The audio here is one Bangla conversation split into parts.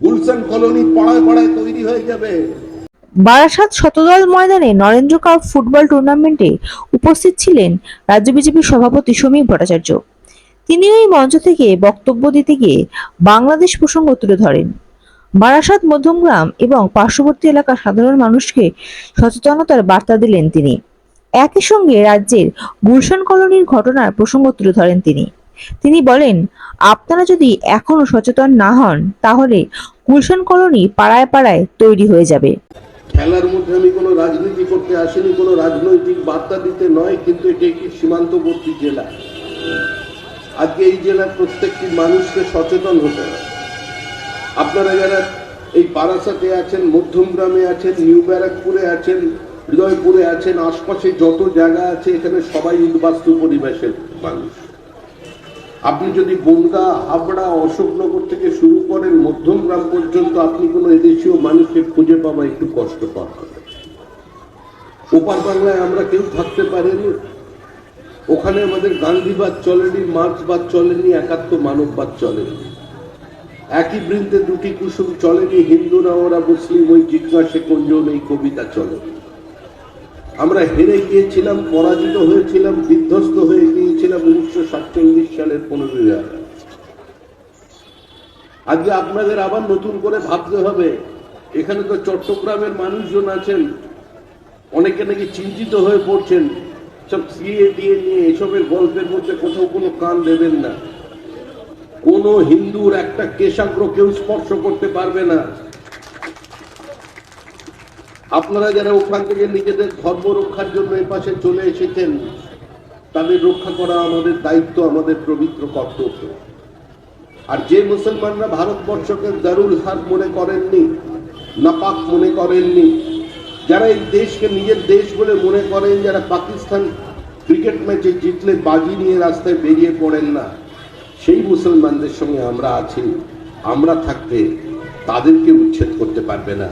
গুলশান কলোনি পাড়ায় পাড়ায় তৈরি হয়ে যাবে। বারাসাত শতদল ময়দানে নরেন্দ্র কাপ ফুটবল টুর্নামেন্টে উপস্থিত ছিলেন রাজ্য বিজেপির সভাপতি সমীর ভট্টাচার্য। তিনি ওই মঞ্চ থেকে বক্তব্য দিতে গিয়ে বাংলাদেশ প্রসঙ্গ তুলে ধরেন। বারাসাত, মধ্যমগ্রাম এবং পার্শ্ববর্তী এলাকার সাধারণ মানুষকে সচেতনতার বার্তা দিলেন তিনি। একই সঙ্গে রাজ্যের গুলশান কলোনির ঘটনার প্রসঙ্গ তুলে ধরেন তিনি। তিনি বলেন, আপনারা যদি এখনও সচেতন না হন, তাহলে গুলশান কলোনি পাড়ায় পাড়ায় তৈরি হয়ে যাবে। খেলার মধ্যে আমি কোনো রাজনীতি করতে আসিনি, কোনো রাজনৈতিক বার্তা দিতে নয়, কিন্তু এটি একটি সীমান্তবর্তী জেলা। আজকে এই জেলার প্রত্যেকটি মানুষকে সচেতন হতে হবে। আপনারা যারা এই বারাসাতে আছেন, মধ্যমগ্রামে আছেন, নিউ ব্যারাকপুরে আছেন হৃদয়পুরে আছেন, আশপাশে যত জায়গা আছে, এখানে সবাই উদ্বাস্তু পরিবেশের মানুষ। আপনি যদি বনগা হাবড়া, অশোকনগর থেকে শুরু করেন মধ্যমগ্রাম পর্যন্ত আপনি কোনো এদেশীয় মানুষকে খুঁজে পাওয়া একটু কষ্টকর হবে ওপার বাংলায় আমরা কেউ থাকতে পারিনি। ওখানে আমাদের গান্ধীবাদ চলেনি, মার্ক্সবাদ চলেনি একাত্ম মানববাদ চলেনি। একই বৃন্তে দুটি কুসুম চলেনি হিন্দু না ওরা মুসলিম, ওই জিজ্ঞাসে কোনজন এই কবিতা চলেনি। আমরা হেরে গিয়েছিলাম, পরাজিত হয়েছিলাম, বিধ্বস্ত হয়ে গিয়েছিলাম উনিশশো সাতচল্লিশ সালের পনেরোই আজকে আপনাদের আবার নতুন করে ভাবতে হবে। এখানে তো চট্টগ্রামের মানুষজন আছেন, অনেকে নাকি চিন্তিত হয়ে পড়ছেন। সব সিএ দিয়ে নিয়ে এসবের গল্পের মধ্যে কোথাও কোনো কান দেবেন না। কোন হিন্দুর একটা কেশাগ্র কেউ স্পর্শ করতে পারবে না। আপনারা যারা ওখান থেকে নিজেদের ধর্ম রক্ষার জন্য এ পাশে চলে এসেছেন, তাদের রক্ষা করা আমাদের দায়িত্ব, আমাদের পবিত্র কর্তব্য। আর যে মুসলমানরা ভারতবর্ষকে দারুল হার মনে করেননি, নাপাক মনে করেননি, যারা এই দেশকে নিজের দেশ বলে মনে করেন, যারা পাকিস্তান ক্রিকেট ম্যাচে জিতলে বাজি নিয়ে রাস্তায় বেরিয়ে পড়েন না, সেই মুসলমানদের সঙ্গে আমরা আছি। আমরা থাকতে তাদেরকে উচ্ছেদ করতে পারবে না।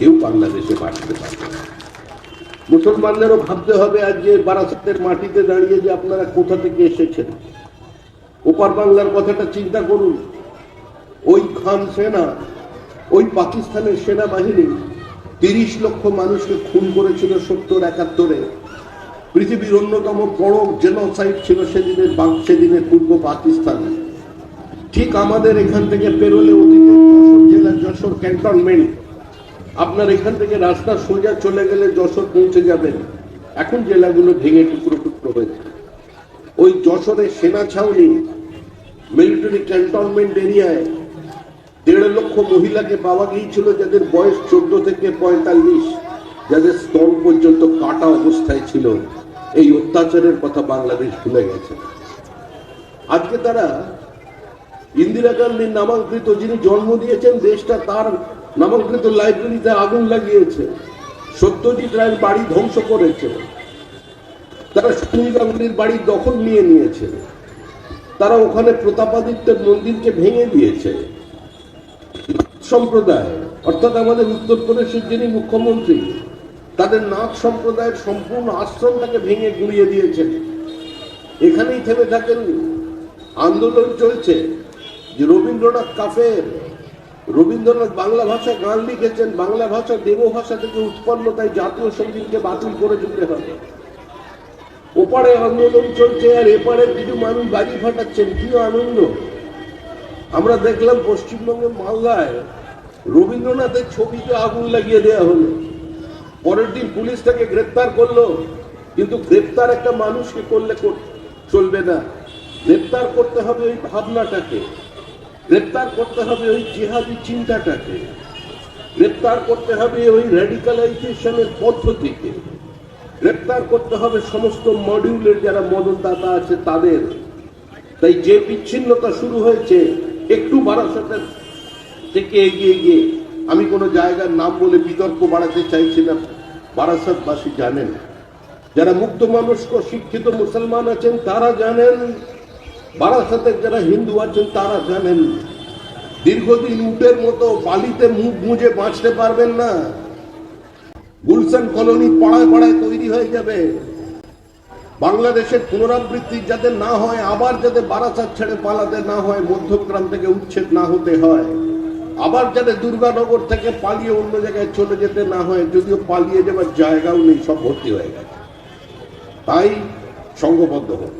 কেউ বাংলাদেশে বাঁচতে পারবে না। মুসলমানদেরও ভাবতে হবে আজ যে বারাসাতের মাটিতে দাঁড়িয়ে যে আপনারা কোথা থেকে এসেছেন। ওপার বাংলার কথাটা চিন্তা করুন। ওই খান সেনা, ওই পাকিস্তানের সেনাবাহিনী তিরিশ লক্ষ মানুষকে খুন করেছিল সত্তর একাত্তরে। পৃথিবীর অন্যতম বড় জেনোসাইড ছিল সেদিনের সেদিনের পূর্ব পাকিস্তান। ঠিক আমাদের এখান থেকে পেরোলে যশোর জেলার যশোর ক্যান্টনমেন্ট আপনার এখান থেকে রাস্তা সোজা চলে গেলে যশোর পৌঁছে যাবেন। এখন জেলাগুলো ভেঙে টুকরো টুকরো হয়েছে। ওই যশোরের সেনা ছাউনি মিলিটারি ক্যান্টনমেন্ট এরিয়ায় দেড় লক্ষ মহিলাকে পাওয়া গিয়েছিল, যাদের বয়স চোদ্দ থেকে পঁয়তাল্লিশ, যাদের স্তন পর্যন্ত কাটা অবস্থায় ছিল। এই অত্যাচারের কথা বাংলাদেশ ভুলে গেছে। আজকে তারা ইন্দিরা গান্ধীর নামাঙ্কৃত যিনি জন্ম দিয়েছেন, দেশটা তার নামাঙ্কৃত লাইব্রেরিতে আগুন লাগিয়েছে। সত্যজিৎ রায়ের বাড়ি ধ্বংস করেছে। তারা সুনীল গাঙ্গুলির বাড়ি দখল নিয়ে নিয়েছে। তারা ওখানে প্রতাপাদিত্যের মন্দিরকে ভেঙে দিয়েছে। সম্প্রদায়, অর্থাৎ আমাদের উত্তরপ্রদেশের যিনি মুখ্যমন্ত্রী, তাদের নাথ সম্প্রদায়ের সম্পূর্ণ আশ্রমটাকে ভেঙে গুঁড়িয়ে দিয়েছেন। এখানেই থেমে থাকেন। আন্দোলন চলছে। যে রবীন্দ্রনাথ কাফের রবীন্দ্রনাথ বাংলা ভাষায় গান লিখেছেন, বাংলা ভাষা দেব ভাষা থেকে উৎপন্ন তাই জাতীয় সঙ্গীতকে বাতিল করে দিতে হবে। ওপারে আন্দোলন চলছে আর এপারে কিছু মানুষ বাজি ফাটাচ্ছেন, কি আনন্দ। আমরা দেখলাম পশ্চিমবঙ্গের মালদায় রবীন্দ্রনাথের ছবিতে আগুন লাগিয়ে দেওয়া হলো। পরের দিন পুলিশ তাকে গ্রেপ্তার করল, কিন্তু গ্রেপ্তার একটা মানুষকে করলে চলবে না। গ্রেপ্তার করতে হবে ওই ভাবনাটাকে। গ্রেপ্তার করতে হবে ওই জিহাদি চিন্তাটাকে। গ্রেপ্তার করতে হবে ওই র্যাডিকালাইজেশনের পদ্ধতিকে। গ্রেপ্তার করতে হবে সমস্ত মডিউলের যারা মদতদাতা আছে তাদের। তাই যে বিচ্ছিন্নতা শুরু হয়েছে, একটু বারাসাতের থেকে এগিয়ে গিয়ে আমি কোনো জায়গার নাম বলে বিতর্ক বাড়াতে চাইছি না। বারাসাতবাসী জানেন। যারা মুক্ত মানুষকে শিক্ষিত মুসলমান আছেন, তারা জানেন বারাসাতের যারা হিন্দু আছেন, তারা জানেন, দীর্ঘদিন উটের মতো বালিতে মুখ মুজে বাঁচতে পারবেন না। গুলশান কলোনি পাড়ায় পাড়ায় তৈরি হয়ে যাবে। বাংলাদেশের পুনরাবৃত্তি যাতে না হয়, আবার যাতে বারাসাত ছেড়ে পালাতে না হয় মধ্যগ্রাম থেকে উচ্ছেদ না হতে হয়। আবার যাতে দুর্গানগর থেকে পালিয়ে অন্য জায়গায় চলে যেতে না হয়, যদিও পালিয়ে যাবার জায়গাও নেই, সব ভর্তি হয়ে গেছে। তাই সংঘবদ্ধ হন।